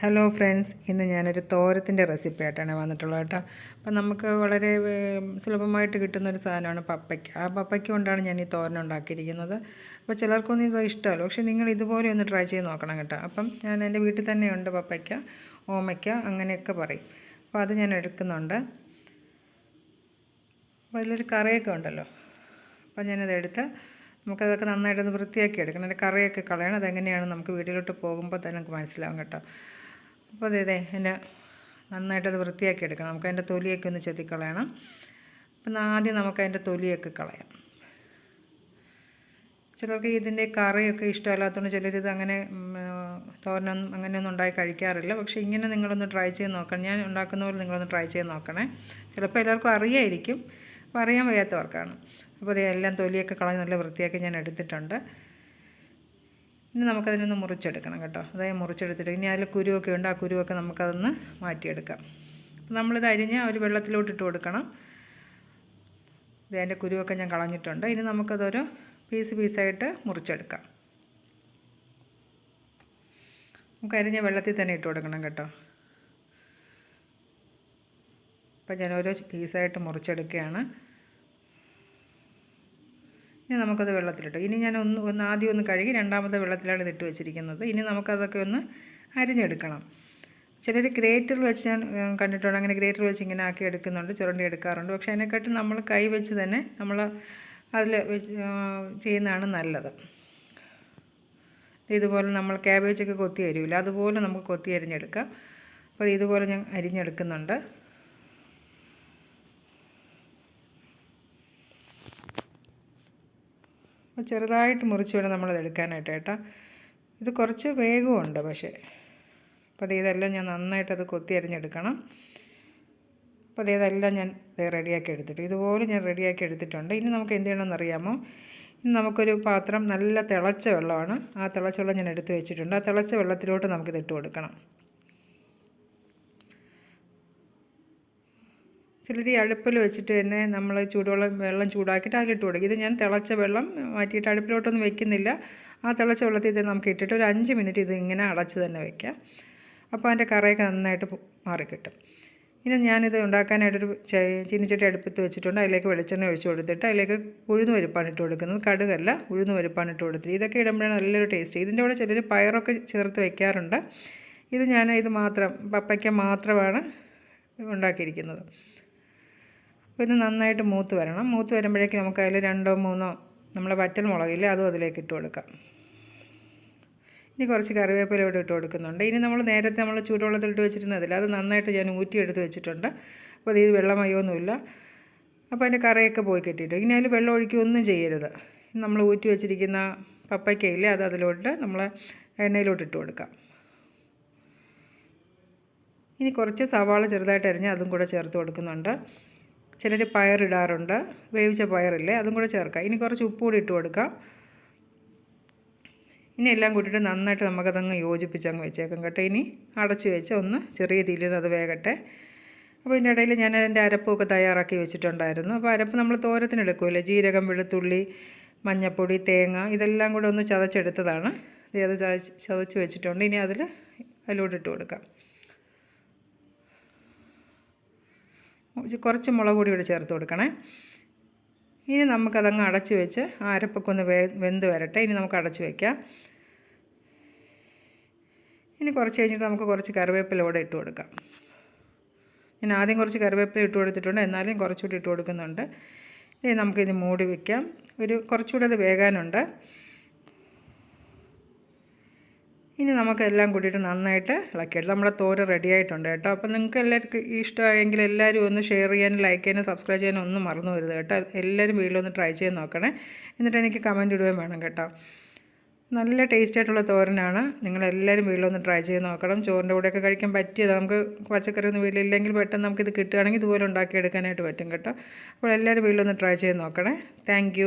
Hello friends ഇന്ന് ഞാനൊരു തോരത്തിന്റെ recipe ആയിട്ടാണ് വന്നിട്ടുള്ളത് കേട്ടോ. അപ്പം നമുക്ക് വളരെ സുലഭമായിട്ട് കിട്ടുന്ന ഒരു സാധനമാണ് പപ്പയ്ക്ക്. ആ പപ്പയ്ക്ക കൊണ്ടാണ് ഞാൻ ഈ തോരൻ ഉണ്ടാക്കിയിരിക്കുന്നത്. അപ്പോൾ ചിലർക്കൊന്നും ഇത് ഇഷ്ടമല്ല. പക്ഷേ നിങ്ങൾ ഇതുപോലെ ഒന്ന് ട്രൈ ചെയ്ത് നോക്കണം കേട്ടോ. അപ്പം ഞാൻ എന്റെ വീട്ടിൽ തന്നെയുണ്ട് പപ്പയ്ക്ക ഓമയ്ക്ക അങ്ങനെയൊക്കെ പറയും. അപ്പോൾ അത് ഞാൻ എടുക്കുന്നുണ്ട്. അപ്പോൾ അതിലൊരു കറിയൊക്കെ ഉണ്ടല്ലോ. അപ്പോൾ ഞാനത് എടുത്ത് നമുക്കതൊക്കെ നന്നായിട്ടൊന്ന് വൃത്തിയാക്കി എടുക്കണം. അതിന്റെ കറിയൊക്കെ കളയണം. അതെങ്ങനെയാണ് നമുക്ക് വീട്ടിലോട്ട് പോകുമ്പോൾ തന്നെ നമുക്ക് മനസ്സിലാവും കേട്ടോ. അപ്പോൾ അതെ എന്റെ നന്നായിട്ടത് വൃത്തിയാക്കി എടുക്കണം. നമുക്ക് അതിന്റെ തൊലിയൊക്കെ ഒന്ന് ചെത്തിക്കളയണം. അപ്പം ആദ്യം നമുക്ക് അതിന്റെ തൊലിയൊക്കെ കളയാം. ചിലർക്ക് ഇതിന്റെ കറിയൊക്കെ ഇഷ്ടമല്ലാത്തതുകൊണ്ട് ചിലരിത് അങ്ങനെ തോരനൊന്നും അങ്ങനെയൊന്നും ഉണ്ടായി കഴിക്കാറില്ല. പക്ഷേ ഇങ്ങനെ നിങ്ങളൊന്ന് ട്രൈ ചെയ്ത് നോക്കണം. ഞാൻ ഉണ്ടാക്കുന്ന പോലെ നിങ്ങളൊന്ന് ട്രൈ ചെയ്ത് നോക്കണേ. ചിലപ്പോൾ എല്ലാവർക്കും അറിയായിരിക്കും. അപ്പോൾ അറിയാൻ വയ്യാത്തവർക്കാണ്. അപ്പോൾ അതെല്ലാം തൊലിയൊക്കെ കളഞ്ഞ് നല്ല വൃത്തിയാക്കി ഞാൻ എടുത്തിട്ടുണ്ട്. ഇനി നമുക്കതിനൊന്ന് മുറിച്ചെടുക്കണം കേട്ടോ. അതായത് മുറിച്ചെടുത്തിട്ട് ഇനി അതിൽ കുരുവൊക്കെ ഉണ്ട് ആ കുരുവൊക്കെ നമുക്കതൊന്ന് മാറ്റിയെടുക്കാം. നമ്മളിത് അരിഞ്ഞ് ഒരു വെള്ളത്തിലോട്ട് ഇട്ട് കൊടുക്കണം. ഇത് അതിന്റെ കുരുവൊക്കെ ഞാൻ കളഞ്ഞിട്ടുണ്ട്. ഇനി നമുക്കതൊരു പീസ് പീസായിട്ട് മുറിച്ചെടുക്കാം. നമുക്ക് അരിഞ്ഞ വെള്ളത്തിൽ തന്നെ ഇട്ട് കൊടുക്കണം കേട്ടോ. അപ്പം ഞാൻ ഓരോ പീസായിട്ട് മുറിച്ചെടുക്കുകയാണ്. ഇനി നമുക്കത് വെള്ളത്തിലിട്ടു. ഇനി ഞാൻ ഒന്ന് ഒന്ന് ആദ്യം ഒന്ന് കഴുകി രണ്ടാമത്തെ വെള്ളത്തിലാണ് ഇതിട്ട് വെച്ചിരിക്കുന്നത്. ഇനി നമുക്കതൊക്കെ ഒന്ന് അരിഞ്ഞെടുക്കണം. ചിലർ ഗ്രേറ്റർ വെച്ച് ഞാൻ കണ്ടിട്ടുണ്ട്. അങ്ങനെ ഗ്രേറ്റർ വെച്ച് ഇങ്ങനെ ആക്കി എടുക്കുന്നുണ്ട് ചുരണ്ടി എടുക്കാറുണ്ട്. പക്ഷേ അതിനെക്കാട്ടും നമ്മൾ കൈ വെച്ച് തന്നെ നമ്മൾ അതിൽ വെച്ച് ചെയ്യുന്നതാണ് നല്ലത്. ഇതുപോലെ നമ്മൾ ക്യാബേജൊക്കെ കൊത്തി അരിയില്ല അതുപോലെ നമുക്ക് കൊത്തി അരിഞ്ഞെടുക്കാം. അപ്പോൾ ഇതുപോലെ ഞാൻ അരിഞ്ഞെടുക്കുന്നുണ്ട്. അപ്പോൾ ചെറുതായിട്ട് മുറിച്ച് വേണം നമ്മളത് എടുക്കാനായിട്ട് കേട്ടോ. ഇത് കുറച്ച് വേഗമുണ്ട് പക്ഷേ. അപ്പോൾ ഇതെല്ലാം ഞാൻ നന്നായിട്ടത് കൊത്തി അരിഞ്ഞെടുക്കണം. അപ്പോൾ ഇതെല്ലാം ഞാൻ റെഡിയാക്കി എടുത്തിട്ട്. ഇതുപോലെ ഞാൻ റെഡിയാക്കി എടുത്തിട്ടുണ്ട്. ഇനി നമുക്ക് എന്ത് ചെയ്യണമെന്ന് അറിയാമോ ഇനി നമുക്കൊരു പാത്രം നല്ല തിളച്ച വെള്ളമാണ്. ആ തിളച്ച വെള്ളം ഞാൻ എടുത്ത് വെച്ചിട്ടുണ്ട്. ആ തിളച്ച വെള്ളത്തിലോട്ട് നമുക്കിത് ഇട്ട് കൊടുക്കണം. ചിലർ ഈ അടുപ്പിൽ വെച്ചിട്ട് തന്നെ നമ്മൾ ചൂടുവെള്ളം വെള്ളം ചൂടാക്കിയിട്ട് അതിലിട്ട് കൊടുക്കും. ഇത് ഞാൻ തിളച്ച വെള്ളം മാറ്റിയിട്ട് അടുപ്പിലോട്ടൊന്നും വെക്കുന്നില്ല. ആ തിളച്ച വെള്ളത്തിൽ തന്നെ നമുക്ക് ഇട്ടിട്ട് ഒരു അഞ്ച് മിനിറ്റ് ഇത് ഇങ്ങനെ അടച്ച് തന്നെ വെക്കാം. അപ്പോൾ അതിന്റെ കറയൊക്കെ നന്നായിട്ട് മാറിക്കിട്ടും. ഇനി ഞാനിത് ഉണ്ടാക്കാനായിട്ടൊരു ചീനിച്ചട്ടി അടുപ്പത്ത് വെച്ചിട്ടുണ്ട്. അതിലേക്ക് വെളിച്ചെണ്ണ ഒഴിച്ച് കൊടുത്തിട്ട് അതിലേക്ക് ഉഴുന്ന് പരിപ്പാണ് ഇട്ട് കൊടുക്കുന്നത്. കടുകല്ല ഉഴുന്ന് പരിപ്പാണ് ഇട്ട് കൊടുത്തിട്ട് ഇതൊക്കെ ഇടുമ്പോഴാണ് നല്ലൊരു ടേസ്റ്റ്. ഇതിന്റെ കൂടെ ചിലർ പയറൊക്കെ ചേർത്ത് വെക്കാറുണ്ട്. ഇത് ഞാൻ ഇത് മാത്രം പപ്പയ്ക്ക മാത്രമാണ് ഉണ്ടാക്കിയിരിക്കുന്നത്. ഇത് നന്നായിട്ട് മൂത്ത് വരണം. മൂത്ത് വരുമ്പോഴേക്കും നമുക്ക് അതിൽ രണ്ടോ മൂന്നോ നമ്മളെ വറ്റൽ മുളകില്ലേ അതും അതിലേക്ക് ഇട്ട് കൊടുക്കാം. ഇനി കുറച്ച് കറിവേപ്പില ഇവിടെ ഇട്ട് കൊടുക്കുന്നുണ്ട്. ഇനി നമ്മൾ നേരത്തെ നമ്മൾ ചൂടുവെള്ളത്തിൽ ഇട്ട് വെച്ചിരുന്നതില്ല അത് നന്നായിട്ട് ഞാൻ ഊറ്റി എടുത്ത് വെച്ചിട്ടുണ്ട്. അപ്പോൾ അത് ഇത് വെള്ളമയൊന്നുമില്ല അപ്പോൾ അതിന്റെ കറയൊക്കെ പോയി കിട്ടിയിട്ട് ഇനി അതിൽ വെള്ളം ഒഴിക്കുകയൊന്നും ചെയ്യരുത്. നമ്മൾ ഊറ്റി വെച്ചിരിക്കുന്ന പപ്പയ്ക്കയില്ലേ അത് അതിലോട്ട് നമ്മൾ എണ്ണയിലോട്ട് ഇട്ട് കൊടുക്കാം. ഇനി കുറച്ച് സവാള ചെറുതായിട്ട് അരിഞ്ഞ് അതും കൂടെ ചേർത്ത് കൊടുക്കുന്നുണ്ട്. ചിലർ പയറിടാറുണ്ട് വേവിച്ച പയറില്ലേ അതും കൂടെ ചേർക്കാം. ഇനി കുറച്ച് ഉപ്പ് കൂടി ഇട്ട് കൊടുക്കാം. ഇനി എല്ലാം കൂട്ടിയിട്ട് നന്നായിട്ട് നമുക്കതങ്ങ് യോജിപ്പിച്ച് അങ്ങ് വെച്ചേക്കാം കേട്ടോ. ഇനി അടച്ച് വെച്ച് ഒന്ന് ചെറിയ തീയിൽ അത് വേകട്ടെ. അപ്പോൾ ഇതിന്റെ ഇടയിൽ ഞാൻ അതിന്റെ അരപ്പൊക്കെ തയ്യാറാക്കി വെച്ചിട്ടുണ്ടായിരുന്നു. അപ്പോൾ അരപ്പ് നമ്മൾ തോരത്തിന് എടുക്കുമല്ലോ ജീരകം വെളുത്തുള്ളി മഞ്ഞൾപ്പൊടി തേങ്ങ ഇതെല്ലാം കൂടെ ഒന്ന് ചതച്ചെടുത്തതാണ്. അത് ചതച്ച് ചതച്ച് വെച്ചിട്ടുണ്ട്. ഇനി അതിൽ അതിലോട്ടിട്ട് കൊടുക്കാം. കുറച്ച് മുളക് പൊടി കൂടി ചേർത്ത് കൊടുക്കണേ. ഇനി നമുക്കതങ്ങ് അടച്ച് വെച്ച് അരപ്പൊക്കെ ഒന്ന് വെന്ത് വരട്ടെ. ഇനി നമുക്ക് അടച്ച് വയ്ക്കാം ഇനി കുറച്ച് കഴിഞ്ഞിട്ട് നമുക്ക് കുറച്ച് കറിവേപ്പില കൂടെ ഇട്ട് കൊടുക്കാം. ഞാൻ ആദ്യം കുറച്ച് കറിവേപ്പില ഇട്ട് കൊടുത്തിട്ടുണ്ട്. എന്നാലും കുറച്ചുകൂടി ഇട്ട് കൊടുക്കുന്നുണ്ട്. ഇനി നമുക്കിത് മൂടി വയ്ക്കാം ഒരു കുറച്ചുകൂടി അത് വേകാനുണ്ട്. ഇനി നമുക്കെല്ലാം കൂടിയിട്ട് നന്നായിട്ട് ഇളക്കിയെടുത്ത് നമ്മുടെ തോര റെഡി ആയിട്ടുണ്ട് കേട്ടോ. അപ്പോൾ നിങ്ങൾക്ക് എല്ലാവർക്കും ഇഷ്ടമായെങ്കിൽ എല്ലാവരും ഒന്ന് ഷെയർ ചെയ്യാനും ലൈക്ക് ചെയ്യാനും സബ്സ്ക്രൈബ് ചെയ്യാനും ഒന്നും മറന്നു വരുത് കേട്ടോ. എല്ലാവരും വീട്ടിലൊന്ന് ട്രൈ ചെയ്ത് നോക്കണേ. എന്നിട്ട് എനിക്ക് കമന്റ് ഇടുകയും വേണം കേട്ടോ. നല്ല ടേസ്റ്റ് ആയിട്ടുള്ള തോരനാണ്. നിങ്ങളെല്ലാവരും വീട്ടിലൊന്ന് ട്രൈ ചെയ്ത് നോക്കണം. ചോറിന്റെ കൂടെയൊക്കെ കഴിക്കാൻ പറ്റിയത് നമുക്ക് പച്ചക്കറി ഒന്നും വീട്ടിലില്ലെങ്കിൽ പെട്ടെന്ന് നമുക്കിത് കിട്ടുകയാണെങ്കിൽ ഇതുപോലെ ഉണ്ടാക്കി എടുക്കാനായിട്ട് പറ്റും കേട്ടോ. അപ്പോൾ എല്ലാവരും വീട്ടിലൊന്ന് ട്രൈ ചെയ്ത് നോക്കണേ. താങ്ക്